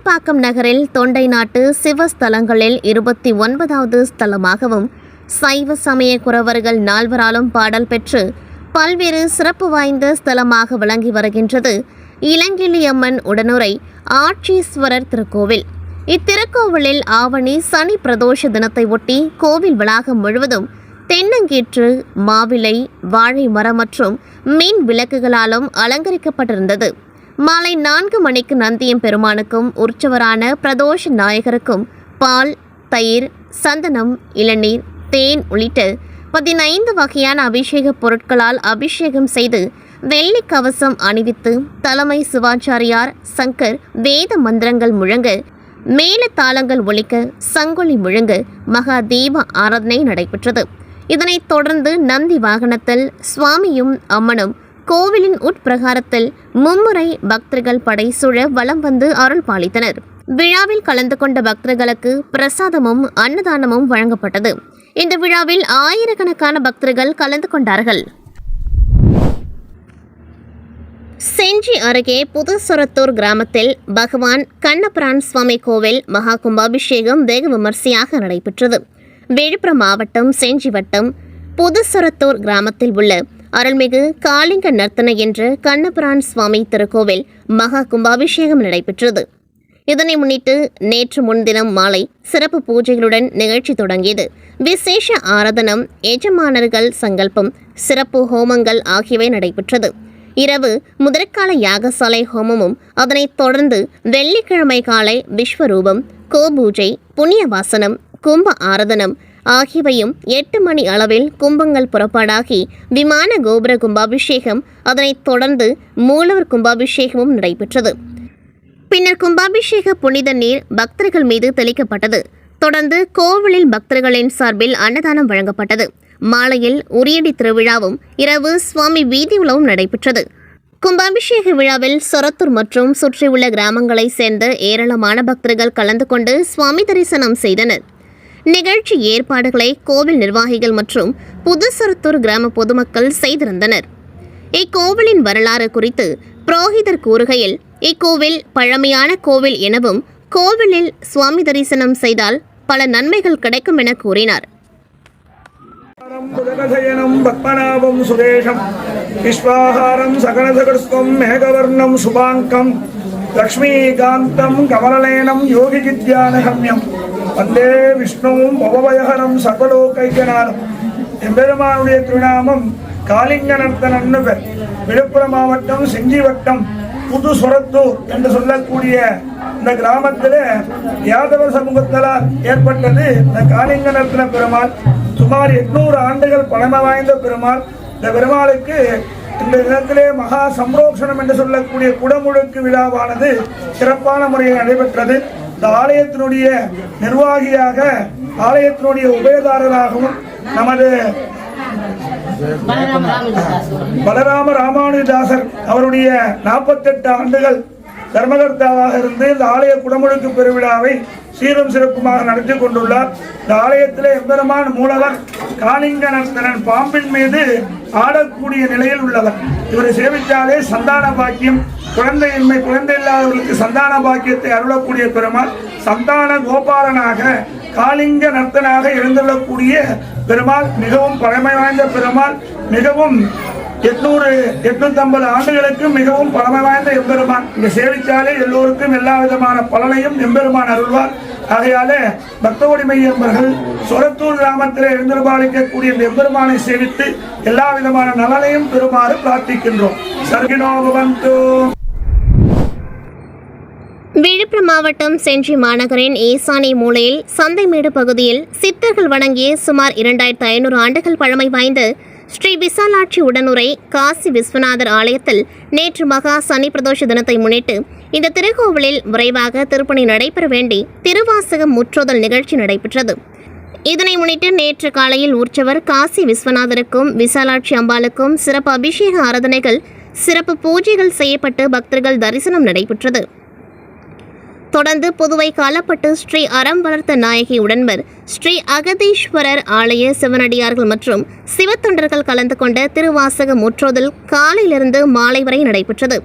காட்டுப்பாக்கம் நகரில் தொண்டை நாட்டு சிவஸ்தலங்களில் இருபத்தி ஒன்பதாவது ஸ்தலமாகவும் சைவ சமய குறவர்கள் நால்வராலும் பாடல் பெற்று பல்வேறு சிறப்பு வாய்ந்த ஸ்தலமாக விளங்கி வருகின்றது. இளங்கிலியம்மன் உடனுரை ஆட்சீஸ்வரர் திருக்கோவில். இத்திருக்கோவிலில் ஆவணி சனி பிரதோஷ தினத்தை ஒட்டி கோவில் வளாகம் முழுவதும் தென்னங்கீற்று மாவிலை வாழை மரம் மற்றும் மின் விளக்குகளாலும் அலங்கரிக்கப்பட்டிருந்தது. மாலை நான்கு மணிக்கு நந்தியம் பெருமானுக்கும் உற்சவரான பிரதோஷ நாயகருக்கும் பால் தயிர் சந்தனம் இளநீர் தேன் உள்ளிட்ட பதினைந்து வகையான அபிஷேக பொருட்களால் அபிஷேகம் செய்து வெள்ளி கவசம் அணிவித்து தலைமை சிவாச்சாரியார் சங்கர் வேத மந்திரங்கள் முழங்க மேல தாளங்கள் ஒழிக்க சங்கொலி முழங்க மகா தீப ஆராதனை நடைபெற்றது. இதனைத் தொடர்ந்து நந்தி வாகனத்தில் சுவாமியும் அம்மனும் கோவிலின் உட்பிரகாரத்தில் மும்முறை பக்தர்கள் படைசூழ வலம் வந்து அருள் பாலித்தனர். விழாவில் கலந்து கொண்ட பக்தர்களுக்கு பிரசாதமும் அன்னதானமும் வழங்கப்பட்டது. இந்த விழாவில் ஆயிரக்கணக்கான பக்தர்கள் கலந்து கொண்டார்கள். செஞ்சி அருகே புதுசுரத்தூர் கிராமத்தில் பகவான் கண்ணபிரான் சுவாமி கோவில் மகா கும்பாபிஷேகம் வெகு விமர்சையாக நடைபெற்றது. விழுப்புரம் மாவட்டம் செஞ்சி வட்டம் புதுசுரத்தூர் கிராமத்தில் உள்ள அருள்மிகு காளிங்க நர்த்தன என்ற கண்ணபிரான் சுவாமி திருக்கோவில் மகா கும்பாபிஷேகம் நடைபெற்றது. இதனை முன்னிட்டு நேற்று முன்தினம் மாலை சிறப்பு பூஜைகளுடன் நிகழ்ச்சி தொடங்கியது. விசேஷ ஆராதனம் எஜமானர்கள் சங்கல்பம் சிறப்பு ஹோமங்கள் ஆகியவை நடைபெற்றது. இரவு முதற்கால யாகசாலை ஹோமமும் அதனைத் தொடர்ந்து வெள்ளிக்கிழமை காலை விஸ்வரூபம் கோபூஜை புண்ணிய வாசனம் கும்ப ஆராதனம் ஆகியவையும் எட்டு மணி அளவில் கும்பங்கள் புறப்பாடாகி விமான கோபுர கும்பாபிஷேகம் அதனைத் தொடர்ந்து மூலவர் கும்பாபிஷேகமும் நடைபெற்றது. பின்னர் கும்பாபிஷேக புனித நீர் பக்தர்கள் மீது தெளிக்கப்பட்டது. தொடர்ந்து கோவிலில் பக்தர்களின் சார்பில் அன்னதானம் வழங்கப்பட்டது. மாலையில் உரியடி திருவிழாவும் இரவு சுவாமி வீதி உலவும் நடைபெற்றது. கும்பாபிஷேக விழாவில் சொரத்தூர் மற்றும் சுற்றியுள்ள கிராமங்களைச் சேர்ந்த ஏராளமான பக்தர்கள் கலந்து கொண்டு சுவாமி தரிசனம் செய்தனர். நிகழ்ச்சி ஏற்பாடுகளை கோவில் நிர்வாகிகள் மற்றும் புதுசரத்தூர் கிராம பொதுமக்கள் செய்திருந்தனர். இக்கோவிலின் வரலாறு குறித்து புரோகிதர் கூறுகையில் இக்கோவில் பழமையான கோவில் எனவும் கோவிலில் சுவாமி தரிசனம் செய்தால் பல நன்மைகள் கிடைக்கும் என கூறினார். புதகசயனம் பத்மநாபம் சுரேஷம். விஸ்வாகாரம் சகனசகஸ்வம் மேகவர்ணம் சுபாங்கம். லக்ஷ்மீகாந்தம் கமலநயனம் யோகிகித்யானகம்யம் வந்தே விஷ்ணுவும் பவபயகரம் சர்வலோகைக்கநாதம் எம்பெருமானுடைய திருநாமம் காளிங்க நர்த்தனன்னு பேர் விழுப்புரம் மாவட்டம் செஞ்சி வட்டம் புது சுரத்தூர் என்று சொல்லக்கூடிய இந்த கிராமத்தில் யாதவ சமூகத்தால் ஏற்பட்டது இந்த காளிங்க நர்த்தன பெருமாள். சுமார் எட்நூறு ஆண்டுகள் பழமை வாய்ந்த பெருமாள். இந்த பெருமாளுக்கு இந்த தினத்திலே மகா சம்ரோக்ஷணம் என்று சொல்லக்கூடிய குடமுழுக்கு விழாவானது சிறப்பான முறையில் நடைபெற்றது. இந்த ஆலயத்தினுடைய நிர்வாகியாக ஆலயத்தினுடைய உபயதாரராகவும் நமது பலராம ராமானுஜதாசர் அவருடைய நாற்பத்தெட்டு ஆண்டுகள் தர்மகர்த்தாவாக இருந்து இந்த ஆலய குடமுழுக்கு பெருவிழாவை சீரும் சிறப்புமாக நடத்தி கொண்டுள்ளார். இந்த ஆலயத்தில் எம்பெருமான் மூலவர் காளிங்கநர்த்தனன் பாம்பின் மீது ஆடக்கூடிய நிலையில் உள்ளவர். இவரை சேவித்தாலே சந்தான பாக்கியம். குழந்தையின்மை குழந்தை இல்லாதவர்களுக்கு சந்தான பாக்கியத்தை அருளக்கூடிய பெருமாள் சந்தான கோபாலனாக காளிங்க நர்த்தனாக எழுந்துள்ளக்கூடிய பெருமாள் மிகவும் பழமை வாய்ந்த பெருமாள் மிகவும் எட்நூறு எட்நூத்தம்பது ஆண்டுகளுக்கு மிகவும் பழமை வாய்ந்த எம்பெருமான். இங்க சேவித்தாலே எல்லோருக்கும் எல்லா விதமான பலனையும் எம்பெருமான் அருள்வார். ஆகையாலே பக்தோடி மையம்பர்கள் சொரத்தூர் கிராமத்தில் எழுந்திருபாலிக்கக்கூடிய இந்த எம்பெருமானை சேவித்து எல்லா விதமான நலனையும் பெறுமாறு பிரார்த்திக்கின்றோம். சர்கினோபவந்து. விழுப்புரம் மாவட்டம் செஞ்சி மாநகரின் ஈசானி மூலையில் சந்தைமேடு பகுதியில் சித்தர்கள் வணங்கிய சுமார் இரண்டாயிரத்து ஐநூறு ஆண்டுகள் பழமை வாய்ந்த ஸ்ரீ விசாலாட்சி உடனுரை காசி விஸ்வநாதர் ஆலயத்தில் நேற்று மகா சனி பிரதோஷ தினத்தை முன்னிட்டு இந்த திருக்கோவிலில் விரைவாக திருப்பணி நடைபெற வேண்டி திருவாசகம் முற்றோதல் நிகழ்ச்சி நடைபெற்றது. இதனை முன்னிட்டு நேற்று காலையில் உற்சவர் காசி விஸ்வநாதருக்கும் விசாலாட்சி அம்பாளுக்கும் சிறப்பு அபிஷேக ஆராதனைகள் சிறப்பு பூஜைகள் செய்யப்பட்டு பக்தர்கள் தரிசனம் நடைபெற்றது. தொடர்ந்து புதுவை காலப்பட்டு ஸ்ரீ அறம் வளர்த்த நாயகி உடன்பர் ஸ்ரீ அகதீஸ்வரர் ஆலய சிவனடியார்கள் மற்றும் சிவத்தொண்டர்கள் கலந்து கொண்ட திருவாசக முற்றோதல் காலையிலிருந்து மாலை வரை நடைபெற்றது.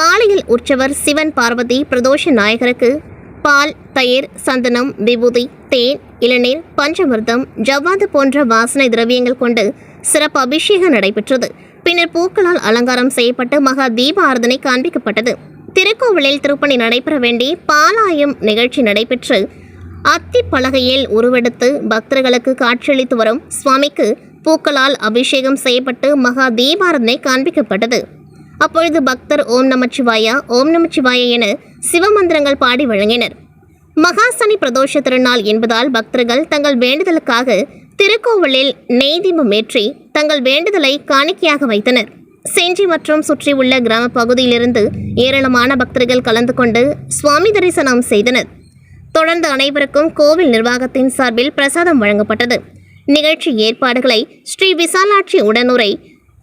மாலையில் உற்சவர் சிவன் பார்வதி பிரதோஷ நாயகருக்கு பால் தயிர் சந்தனம் விபூதி தேன் இளநீர் பஞ்சமிர்தம் ஜவ்வாது போன்ற வாசனை திரவியங்கள் கொண்டு சிறப்பு அபிஷேகம் நடைபெற்றது. பின்னர் பூக்களால் அலங்காரம் செய்யப்பட்டு மகா தீப ஆராதனை காண்பிக்கப்பட்டது. திருக்கோவிலில் திருப்பணி நடைபெற வேண்டி பாலாயம் நிகழ்ச்சி நடைபெற்று அத்தி பலகையில் உருவெடுத்து பக்தர்களுக்கு காட்சியளித்து வரும் சுவாமிக்கு பூக்களால் அபிஷேகம் செய்யப்பட்டு மகா தீபாரதனை காண்பிக்கப்பட்டது. அப்பொழுது பக்தர் ஓம் நமச்சிவாயா ஓம் நமச்சிவாயா என சிவமந்திரங்கள் பாடி வழங்கினர். மகாசனி பிரதோஷ திருநாள் என்பதால் பக்தர்கள் தங்கள் வேண்டுதலுக்காக திருக்கோவிலில் நெய் தீபம் ஏற்றி தங்கள் வேண்டுதலை காணிக்கையாக வைத்தனர். செஞ்சி மற்றும் சுற்றியுள்ள கிராம பகுதியிலிருந்து ஏராளமான பக்தர்கள் கலந்து கொண்டு சுவாமி தரிசனம் செய்தனர். தொடர்ந்து அனைவருக்கும் கோவில் நிர்வாகத்தின் சார்பில் பிரசாதம் வழங்கப்பட்டது. நிகழ்ச்சி ஏற்பாடுகளை ஸ்ரீ விசாலாட்சி உடனுரை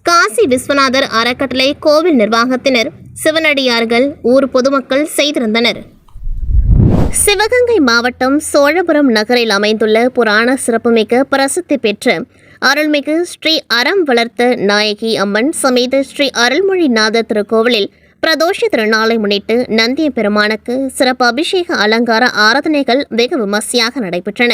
காசி விஸ்வநாதர் அறக்கட்டளை கோவில் நிர்வாகத்தினர் சிவனடியார்கள் ஊர் பொதுமக்கள் செய்திருந்தனர். சிவகங்கை மாவட்டம் சோழபுரம் நகரில் அமைந்துள்ள புராண சிறப்புமிக்க பிரசித்தி பெற்ற அருள்மிகு ஸ்ரீ அறம் வளர்த்த நாயகி அம்மன் சமேத ஸ்ரீ அருள்மொழிநாதர் திருக்கோவிலில் பிரதோஷ திருநாளை முன்னிட்டு நந்திய பெருமானுக்கு சிறப்பு அபிஷேக அலங்கார ஆராதனைகள் வெகு விமர்சையாக நடைபெற்றன.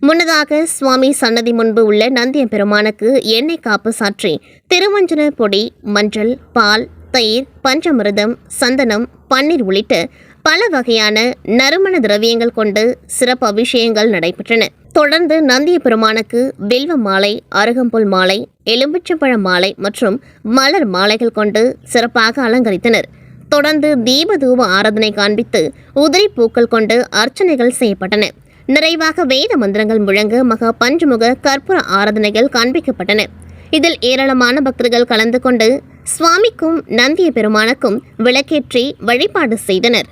முன்னதாக சுவாமி சன்னதி முன்பு உள்ள நந்திய பெருமானுக்கு எண்ணெய் காப்பு சாற்றி திருமஞ்சன பொடி மஞ்சள் பால் தயிர் பஞ்சமிருதம் சந்தனம் பன்னீர் உள்ளிட்ட பல வகையான நறுமண திரவியங்கள் கொண்டு சிறப்பு அபிஷேகங்கள் நடைபெற்றன. தொடர்ந்து நந்திய பெருமானுக்கு வில்வ மாலை அருகம்புல் மாலை எலும்பிச்சம்பழ மாலை மற்றும் மலர் மாலைகள் கொண்டு சிறப்பாக அலங்கரித்தனர். தொடர்ந்து தீபதூப ஆராதனை காண்பித்து உதிரி பூக்கள் கொண்டு அர்ச்சனைகள் செய்யப்பட்டன. நிறைவாக வேத மந்திரங்கள் முழங்க மகா பஞ்சமுக கற்பூர ஆராதனைகள் காண்பிக்கப்பட்டன. இதில் ஏராளமான பக்தர்கள் கலந்து கொண்டு சுவாமிக்கும் நந்திய பெருமானுக்கும் விளக்கேற்றி வழிபாடு செய்தனர்.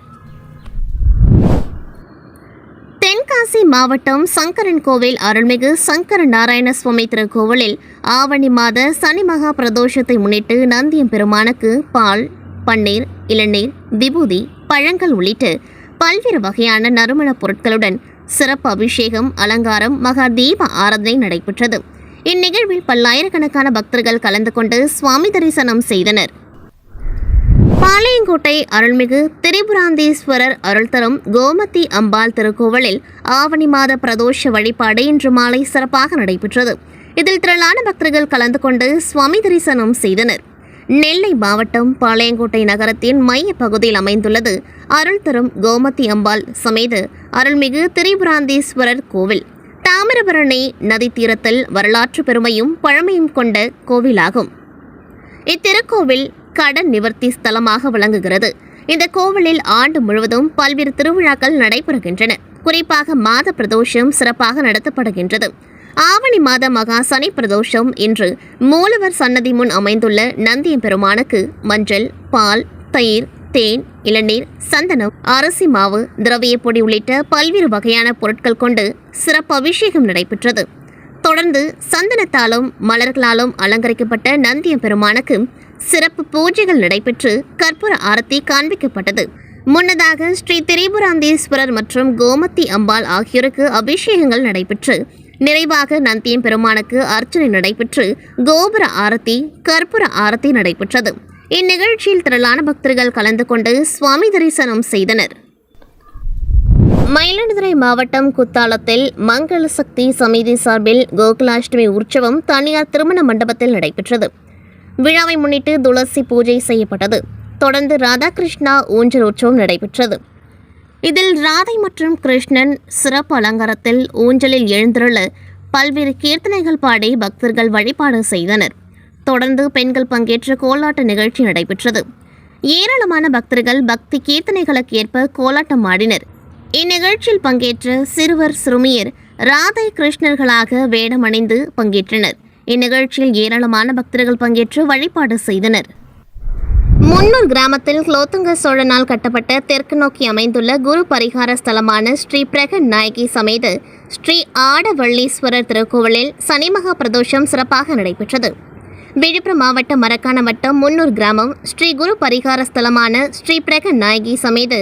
தென்காசி மாவட்டம் சங்கரன் கோவில் அருள்மிகு சங்கர நாராயண சுவாமி திருக்கோவிலில் ஆவணி மாத சனி மகா பிரதோஷத்தை முன்னிட்டு நந்தியம் பெருமானுக்கு பால் பன்னீர் இளநீர் விபூதி பழங்கள் உள்ளிட்டு பல்வேறு வகையான நறுமணப் பொருட்களுடன் சிறப்பு அபிஷேகம் அலங்காரம் மகா தீப ஆராதனை நடைபெற்றது. இந்நிகழ்வில் பல்லாயிரக்கணக்கான பக்தர்கள் கலந்து கொண்டு சுவாமி தரிசனம் செய்தனர். பாளையங்கோட்டை அருள்மிகு திரிபுராந்தீஸ்வரர் அருள் தரும் கோமதி அம்பாள் திருக்கோவிலில் ஆவணி மாத பிரதோஷ வழிபாடு இன்று மாலை சிறப்பாக நடைபெற்றது. இதில் திரளான பக்தர்கள் கலந்து கொண்டு சுவாமி தரிசனம் செய்தனர். நெல்லை மாவட்டம் பாளையங்கோட்டை நகரத்தின் மைய பகுதியில் அமைந்துள்ளது அருள் தரும் கோமதி அம்பாள் சமேத அருள்மிகு திரிபுராந்தீஸ்வரர் கோவில். தாமிரபரணி நதி தீரத்தில் வரலாற்று பெருமையும் பழமையும் கொண்ட கோவிலாகும். இத்திருக்கோவில் கடன் நிவர்த்தி ஸ்தலமாக விளங்குகிறது. இந்த கோவிலில் ஆண்டு முழுவதும் பல்வேறு திருவிழாக்கள் நடைபெறுகின்றன. குறிப்பாக மாத பிரதோஷம் சிறப்பாக நடத்தப்படுகின்றது. ஆவணி மாத மகா சனி பிரதோஷம் இன்று மூலவர் சன்னதி முன் அமைந்துள்ள நந்திய பெருமானுக்கு மஞ்சள் பால் தயிர் தேன் இளநீர் சந்தனம் அரிசி மாவு திரவிய பொடி உள்ளிட்ட பல்வேறு வகையான பொருட்கள் கொண்டு சிறப்பு அபிஷேகம் நடைபெற்றது. தொடர்ந்து சந்தனத்தாலும் மலர்களாலும் அலங்கரிக்கப்பட்ட நந்தியம் பெருமானுக்கு சிறப்பு பூஜைகள் நடைபெற்று கற்பூர ஆரத்தி காண்பிக்கப்பட்டது. முன்னதாக ஸ்ரீ திரிபுராந்தீஸ்வரர் மற்றும் கோமதி அம்பாள் ஆகியோருக்கு அபிஷேகங்கள் நடைபெற்று நிறைவாக நந்தியம் பெருமானுக்கு அர்ச்சனை நடைபெற்று கோபுர ஆரத்தி கற்பூர ஆரத்தி நடைபெற்றது. இந்நிகழ்ச்சியில் திரளான பக்தர்கள் கலந்து கொண்டு சுவாமி தரிசனம் செய்தனர். மயிலாடுதுறை மாவட்டம் குத்தாலத்தில் மங்கள சக்தி சமிதி சார்பில் கோகுலாஷ்டமி உற்சவம் தனியார் திருமண மண்டபத்தில் நடைபெற்றது. விழாவை முன்னிட்டு துளசி பூஜை செய்யப்பட்டது. தொடர்ந்து ராதாகிருஷ்ணா ஊஞ்சல் உற்சவம் நடைபெற்றது. இதில் ராதை மற்றும் கிருஷ்ணன் சிறப்பு அலங்காரத்தில் ஊஞ்சலில் எழுந்துள்ள பல்வேறு கீர்த்தனைகள் பாடி பக்தர்கள் வழிபாடு செய்தனர். தொடர்ந்து பெண்கள் பங்கேற்ற கோலாட்ட நிகழ்ச்சி நடைபெற்றது. ஏராளமான பக்தர்கள் பக்தி கீர்த்தனைகளுக்கு ஏற்ப கோலாட்டம் ஆடினர். இந்நிகழ்ச்சியில் பங்கேற்ற சிறுவர் சிறுமியர் ராதை கிருஷ்ணர்களாக வேடமணிந்து பங்கேற்றனர். இந்நிகழ்ச்சியில் ஏராளமான பக்தர்கள் பங்கேற்று வழிபாடு செய்தனர். முன்னூர் கிராமத்தில் குலோத்துங்க சோழனால் கட்டப்பட்ட தெற்கு நோக்கி அமைந்துள்ள குரு பரிகார ஸ்தலமான ஸ்ரீ பிரகன் நாயகி சமேத ஸ்ரீ ஆடவள்ளீஸ்வரர் திருக்கோவிலில் சனிமகா பிரதோஷம் சிறப்பாக நடைபெற்றது. விழுப்புரம் மாவட்டம் மரக்கான வட்டம் முன்னூர் கிராமம் ஸ்ரீ குரு பரிகார ஸ்தலமான ஸ்ரீ பிரகன் நாயகி சமேத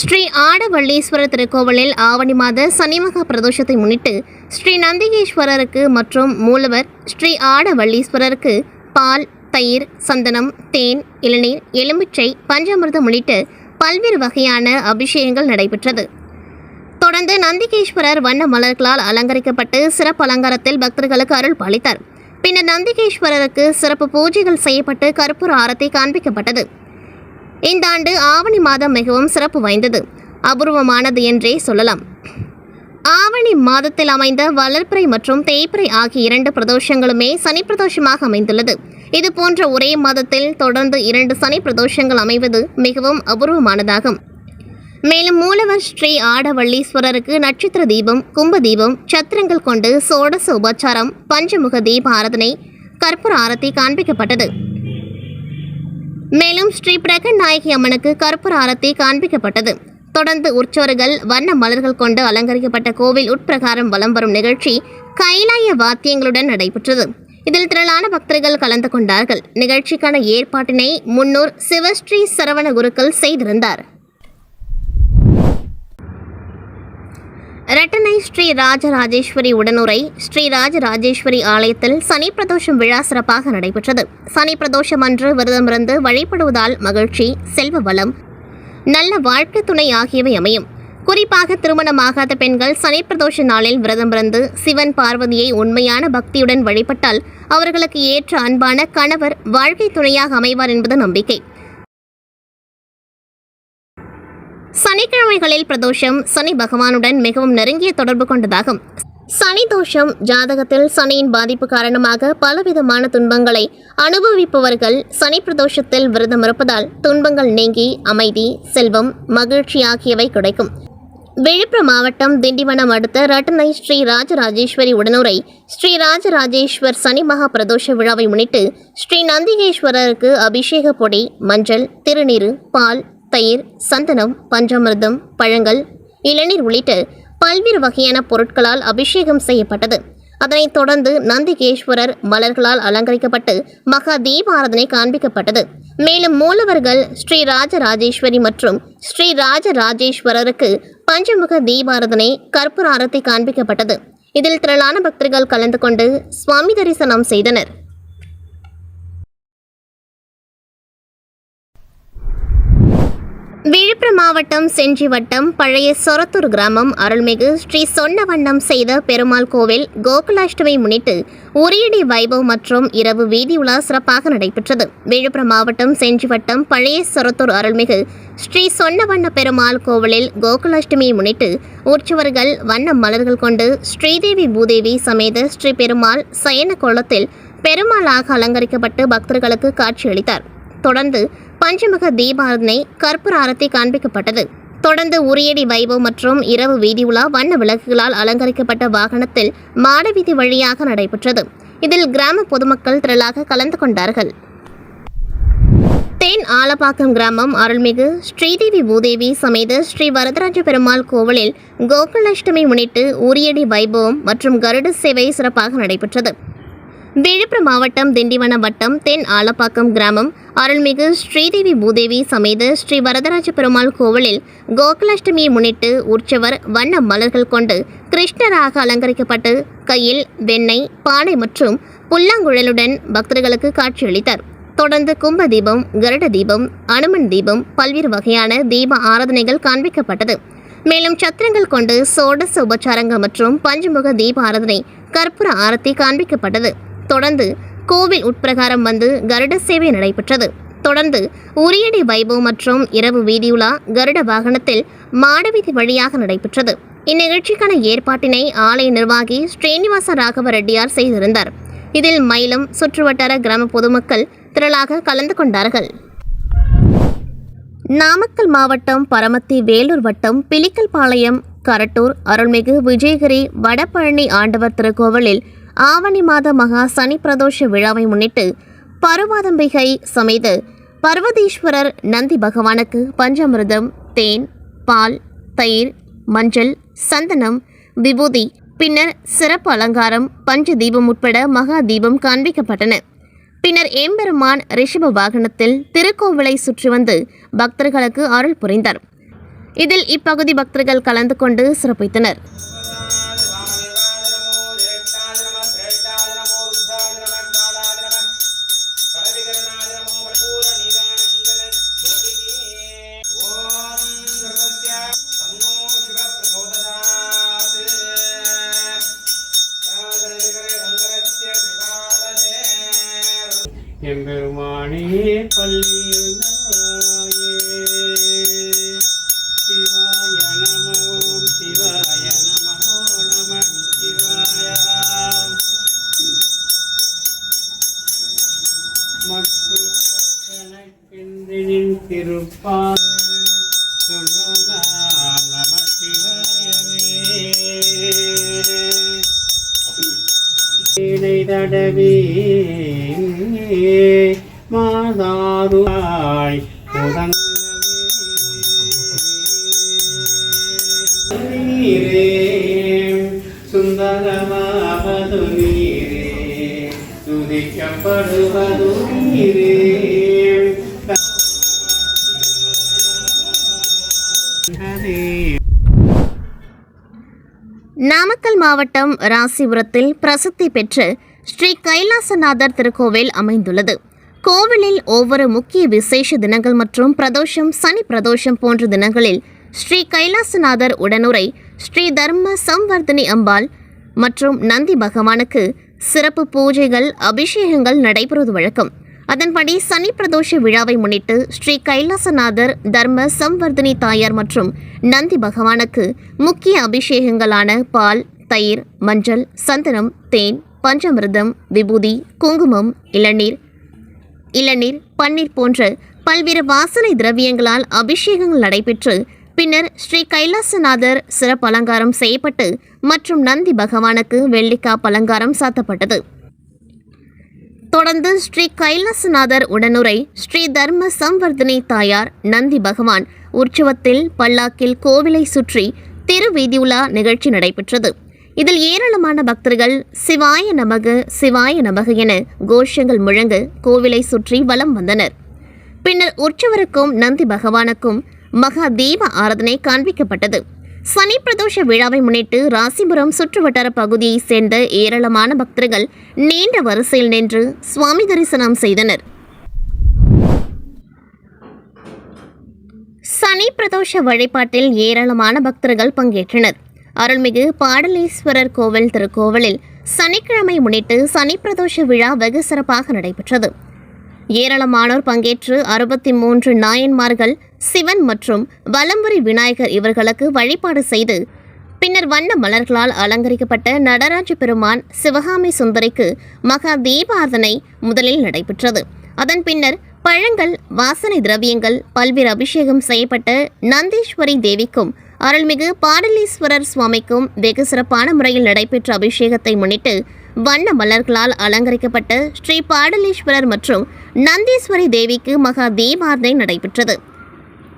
ஸ்ரீ ஆடவள்ளீஸ்வரர் திருக்கோவிலில் ஆவணி மாத சனிமகா பிரதோஷத்தை முன்னிட்டு ஸ்ரீ நந்திகேஸ்வரருக்கு மற்றும் மூலவர் ஸ்ரீ ஆடவள்ளீஸ்வரருக்கு பால் தயிர் சந்தனம் தேன் இளநீர் எலுமிச்சை பஞ்சாமிர்தம் உள்ளிட்ட பல்வேறு வகையான அபிஷேகங்கள் நடைபெற்றது. தொடர்ந்து நந்திகேஸ்வரர் வண்ண மலர்களால் அலங்கரிக்கப்பட்டு சிறப்பு அலங்காரத்தில் பக்தர்களுக்கு அருள் பாலித்தார். பின்னர் நந்திகேஸ்வரருக்கு சிறப்பு பூஜைகள் செய்யப்பட்டு கற்பூர ஆரத்தை காண்பிக்கப்பட்டது. இந்த ஆண்டு ஆவணி மாதம் மிகவும் சிறப்பு வாய்ந்தது. அபூர்வமானது என்றே சொல்லலாம். ஆவணி மாதத்தில் அமைந்த வளர்ப்பிறை மற்றும் தேய்ப்பிறை ஆகிய இரண்டு பிரதோஷங்களுமே சனி பிரதோஷமாக அமைந்துள்ளது. இது போன்ற ஒரே மாதத்தில் தொடர்ந்து இரண்டு சனி பிரதோஷங்கள் அமைவது மிகவும் அபூர்வமானதாகும். மேலும் மூலவர் ஸ்ரீ ஆடவள்ளீஸ்வரருக்கு நட்சத்திர தீபம் கும்ப தீபம் சத்திரங்கள் கொண்டு சோடச உபச்சாரம் பஞ்சமுக தீப ஆராதனை கற்பூர ஆரத்தி காண்பிக்கப்பட்டது. மேலும் ஸ்ரீ பிரகன் நாயகி அம்மனுக்கு கற்பூர ஆரத்தி காண்பிக்கப்பட்டது. தொடர்ந்து உற்சவர்கள் வண்ண மலர்கள் கொண்டு அலங்கரிக்கப்பட்ட கோவில் உட்பிரகாரம் வலம் வரும் நிகழ்ச்சி கைலாய வாத்தியங்களுடன் நடைபெற்றது. இதில் திரளான பக்தர்கள் கலந்து கொண்டார்கள். நிகழ்ச்சிக்கான ஏற்பாட்டினை முன்னூர் சிவஸ்ரீ சரவண குருக்கள் செய்திருந்தார். ரட்டனை ஸ்ரீ ராஜராஜேஸ்வரி உடனுரை ஸ்ரீ ராஜராஜேஸ்வரி ஆலயத்தில் சனி பிரதோஷம் விழா சிறப்பாக நடைபெற்றது. சனி பிரதோஷம் அன்று விரதமிருந்து வழிபடுவதால் மகிழ்ச்சி செல்வ வளம் நல்ல வாழ்க்கை துணை ஆகியவை அமையும். குறிப்பாக திருமணமாகாத பெண்கள் சனி பிரதோஷ நாளில் விரதமிருந்து சிவன் பார்வதியை உண்மையான பக்தியுடன் வழிபட்டால் அவர்களுக்கு ஏற்ற அன்பான கணவர் வாழ்க்கை துணையாக அமைவார் என்பது நம்பிக்கை. சனிக்கிழமைகளில் பிரதோஷம் சனி பகவானுடன் மிகவும் நெருங்கிய தொடர்பு கொண்டதாகும். சனி தோஷம் ஜாதகத்தில் சனியின் பாதிப்பு காரணமாக பலவிதமான துன்பங்களை அனுபவிப்பவர்கள் சனி பிரதோஷத்தில் விரதம் இருப்பதால் துன்பங்கள் நீங்கி அமைதி செல்வம் மகிழ்ச்சி ஆகியவை கிடைக்கும். விழுப்புரம் மாவட்டம் திண்டிவனம் அடுத்த ரட்டனை ஸ்ரீ ராஜராஜேஸ்வரி உடனுரை ஸ்ரீ ராஜராஜேஸ்வர் சனி மகா பிரதோஷ விழாவை முன்னிட்டு ஸ்ரீ நந்திகேஸ்வரருக்கு அபிஷேக பொடி மஞ்சள் திருநீரு பால் தயிர் சந்தனம் பஞ்சாமிர்தம் பழங்கள் இளநீர் உள்ளிட்ட பல்வேறு வகையான பொருட்களால் அபிஷேகம் செய்யப்பட்டது. அதனைத் தொடர்ந்து நந்திகேஸ்வரர் மலர்களால் அலங்கரிக்கப்பட்டு மகா தீபாராதனை காண்பிக்கப்பட்டது. மேலும் மூலவர்கள் ஸ்ரீ ராஜராஜேஸ்வரி மற்றும் ஸ்ரீ ராஜராஜேஸ்வரருக்கு பஞ்சமுக தீபாராதனை கற்பூர ஆரத்தை காண்பிக்கப்பட்டது. இதில் திரளான பக்தர்கள் கலந்து கொண்டு சுவாமி தரிசனம் செய்தனர். விழுப்புரம் மாவட்டம் செஞ்சி வட்டம் பழைய சொரத்தூர் கிராமம் அருள்மிகு ஸ்ரீ சொன்ன வண்ணம் செய்த பெருமாள் கோவில் கோகுலாஷ்டமி முன்னிட்டு உரியடி வைபவ் மற்றும் இரவு வீதி உலா சிறப்பாக நடைபெற்றது. விழுப்புரம் மாவட்டம் செஞ்சி வட்டம் பழைய சொரத்தூர் அருள்மிகு ஸ்ரீ சொன்ன வண்ண பெருமாள் கோவிலில் கோகுலாஷ்டமியை முன்னிட்டு உற்சவர்கள் வண்ண மலர்கள் கொண்டு ஸ்ரீதேவி பூதேவி சமேத ஸ்ரீ பெருமாள் சயன கோலத்தில் பெருமாளாக அலங்கரிக்கப்பட்டு பக்தர்களுக்கு காட்சியளித்தார். தொடர்ந்து பஞ்சமுக தீபாரதனை கற்பூர ஆரத்தி காண்பிக்கப்பட்டது. தொடர்ந்து உரியடி வைபவ் மற்றும் இரவு வீதி உலா வண்ண விளக்குகளால் அலங்கரிக்கப்பட்ட வாகனத்தில் மாடவீதி வழியாக நடைபெற்றது. இதில் கிராம பொதுமக்கள் திரளாக கலந்து கொண்டார்கள். தென் ஆலப்பாக்கம் கிராமம் அருள்மிகு ஸ்ரீதேவி பூதேவி சமேத ஸ்ரீ வரதராஜ பெருமாள் கோவிலில் கோகுலாஷ்டமி முன்னிட்டு உரியடி வைபவம் மற்றும் கருட சேவை சிறப்பாக நடைபெற்றது. விழுப்புரம் மாவட்டம் திண்டிவனம் வட்டம் தென் ஆலப்பாக்கம் கிராமம் அருள்மிகு ஸ்ரீதேவி பூதேவி சமேத ஸ்ரீ வரதராஜ பெருமாள் கோவிலில் கோகுலாஷ்டமியை முன்னிட்டு உற்சவர் வண்ண மலர்கள் கொண்டு கிருஷ்ணராக அலங்கரிக்கப்பட்டு கையில் வெண்ணெய் பானை மற்றும் புல்லாங்குழலுடன் பக்தர்களுக்கு காட்சியளித்தார். தொடர்ந்து கும்ப தீபம் கருட தீபம் அனுமன் தீபம் பல்வேறு வகையான தீப ஆராதனைகள் காண்பிக்கப்பட்டது. மேலும் சத்திரங்கள் கொண்டு சோடச உபச்சாரங்கள் மற்றும் பஞ்சமுக தீப ஆராதனை கற்பூர ஆரத்தி காண்பிக்கப்பட்டது. தொடர்ந்து கோவில் உட்பிரகாரம் வந்து கருட சேவை நடைபெற்றது. தொடர்ந்து உரியடி வைபவ் மற்றும் இரவு வீதியுலா கருட வாகனத்தில் மாடவீதி வழியாக நடைபெற்றது. இந்நிகழ்ச்சிக்கான ஏற்பாட்டினை ஆலய நிர்வாகி ஸ்ரீனிவாச ராகவ ரெட்டியார் செய்திருந்தார். இதில் மயிலம் சுற்றுவட்டார கிராம பொதுமக்கள் திரளாக கலந்து கொண்டார்கள். நாமக்கல் மாவட்டம் பரமத்தி வேலூர் வட்டம் பிலிக்கல்பாளையம் கரட்டூர் அருள்மிகு விஜயகிரி வடபழனி ஆண்டவர் திருக்கோவிலில் ஆவணி மாத மகா சனி பிரதோஷ விழாவை முன்னிட்டு பருவாதம்பிகை சமேத பர்வதீஸ்வரர் நந்தி பகவானுக்கு பஞ்சாமிர்தம் தேன் பால் தயிர் மஞ்சள் சந்தனம் விபூதி பின்னர் சிறப்பு அலங்காரம் பஞ்ச தீபம் உட்பட மகா தீபம் காண்பிக்கப்பட்டன. பின்னர் எம்பெருமான் ரிஷப வாகனத்தில் திருக்கோவிலை சுற்றி வந்து பக்தர்களுக்கு அருள் புரிந்தார். இதில் இப்பகுதி பக்தர்கள் கலந்து கொண்டு சிறப்பித்தனர். எம்பெருமானே பள்ளியுள்ளாயே இதை தடவி மாதாருவாய் நீரே சுந்தரமாவது நீரே மாவட்டம் ராசிபுரத்தில் பிரசித்தி பெற்ற ஸ்ரீ கைலாசநாதர் திருக்கோவில் அமைந்துள்ளது. கோவிலில் ஒவ்வொரு முக்கிய விசேஷ தினங்கள் மற்றும் பிரதோஷம் சனி பிரதோஷம் போன்ற தினங்களில் ஸ்ரீ கைலாசநாதர் உடனுரை ஸ்ரீ தர்ம சம்வர்தினி அம்பாள் மற்றும் நந்தி பகவானுக்கு சிறப்பு பூஜைகள் அபிஷேகங்கள் நடைபெறுவது வழக்கம். அதன்படி சனி பிரதோஷ விழாவை முன்னிட்டு ஸ்ரீ கைலாசநாதர் தர்ம சம்வர்தினி தாயார் மற்றும் நந்தி பகவானுக்கு முக்கிய அபிஷேகங்களான பால் தயிர் மஞ்சள் சந்தனம் தேன் பஞ்சமிர்தம் விபூதி குங்குமம் இளநீர். இளநீர் பன்னீர் போன்ற பல்வேறு வாசனை திரவியங்களால் அபிஷேகங்கள் நடைபெற்று பின்னர் ஸ்ரீ கைலாசநாதர் சிறப்பு அலங்காரம் செய்யப்பட்டு மற்றும் நந்தி பகவானுக்கு வெள்ளிக்காப் அலங்காரம் சாத்தப்பட்டது. தொடர்ந்து ஸ்ரீ கைலாசநாதர் உடனுரை ஸ்ரீ தர்ம சம்வர்தனை தாயார் நந்தி பகவான் உற்சவத்தில் பல்லாக்கில் கோவிலை சுற்றி திருவீதியுலா நிகழ்ச்சி நடைபெற்றது. இதில் ஏராளமான பக்தர்கள் சிவாய நமக சிவாய நமக என கோஷங்கள் முழங்க கோவிலை சுற்றி வலம் வந்தனர். பின்னர் உற்சவருக்கும் நந்தி பகவானுக்கும் மகா தெய்வ ஆராதனை காண்பிக்கப்பட்டது. சனி பிரதோஷ விழாவை முன்னிட்டு ராசிபுரம் சுற்றுவட்டார பகுதியைச் சேர்ந்த ஏராளமான பக்தர்கள் நீண்ட வரிசையில் நின்று சுவாமி தரிசனம் செய்தனர். சனி பிரதோஷ வழிபாட்டில் ஏராளமான பக்தர்கள் பங்கேற்றனர். அருள்மிகு பாடலீஸ்வரர் கோவில் திருக்கோவிலில் சனிக்கிழமை முன்னிட்டு சனி பிரதோஷ விழா வெகு சிறப்பாக நடைபெற்றது. ஏராளமானோர் பங்கேற்று அறுபத்தி மூன்று நாயன்மார்கள் சிவன் மற்றும் வலம்புரி விநாயகர் இவர்களுக்கு வழிபாடு செய்து பின்னர் வண்ண மலர்களால் அலங்கரிக்கப்பட்ட நடராஜ பெருமான் சிவகாமி சுந்தரிக்கு மகா தீபாரதனை முதலில் நடைபெற்றது. அதன் பின்னர் பழங்கள் வாசனை திரவியங்கள் பல்வேறு அபிஷேகம் செய்யப்பட்ட நந்தீஸ்வரி தேவிக்கும் அருள்மிகு பாடலீஸ்வரர் சுவாமிக்கும் வெகு சிறப்பான முறையில் நடைபெற்ற அபிஷேகத்தை முன்னிட்டு வண்ண மலர்களால் அலங்கரிக்கப்பட்ட ஸ்ரீ பாடலீஸ்வரர் மற்றும் நந்தீஸ்வரி தேவிக்கு மகா தீபாரதனை நடைபெற்றது.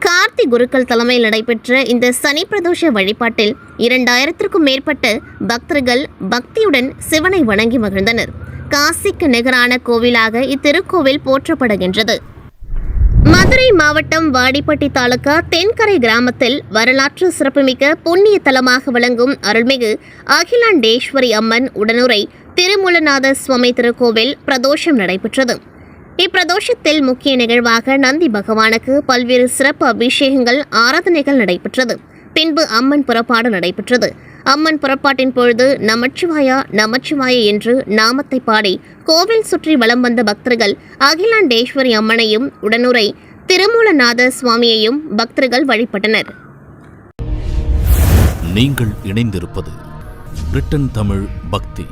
கார்த்தி குருக்கள் தலைமையில் நடைபெற்ற இந்த சனி பிரதோஷ வழிபாட்டில் இரண்டாயிரத்திற்கும் மேற்பட்ட பக்தர்கள் பக்தியுடன் சிவனை வணங்கி மகிழ்ந்தனர். காசிக்கு நிகரான கோவிலாக இத்திருக்கோவில் போற்றப்படுகின்றது. மதுரை மாவட்டம் வாடிப்பட்டி தாலுகா தென்கரை கிராமத்தில் வரலாற்று சிறப்புமிக்க புண்ணிய தலமாக விளங்கும் அருள்மிகு அகிலாண்டேஸ்வரி அம்மன் உடனுரை திருமூலநாத சுவாமி திருக்கோவில் பிரதோஷம் நடைபெற்றது. இப்பிரதோஷத்தில் முக்கிய நிகழ்வாக நந்தி பகவானுக்கு பல்வேறு சிறப்பு அபிஷேகங்கள் ஆராதனைகள் நடைபெற்றது. பின்பு அம்மன் புறப்பாடு நடைபெற்றது. அம்மன் புறப்பாட்டின் பொழுது நமச்சிவாயா நமச்சிவாய என்று நாமத்தை பாடி கோவில் சுற்றி வலம் வந்த பக்தர்கள் அகிலாண்டேஸ்வரி அம்மனையும் உடனுரை திருமூலநாத சுவாமியையும் பக்தர்கள் வழிபட்டனர். நீங்கள் இணைந்திருப்பது பிரிட்டன் தமிழ் பக்தி.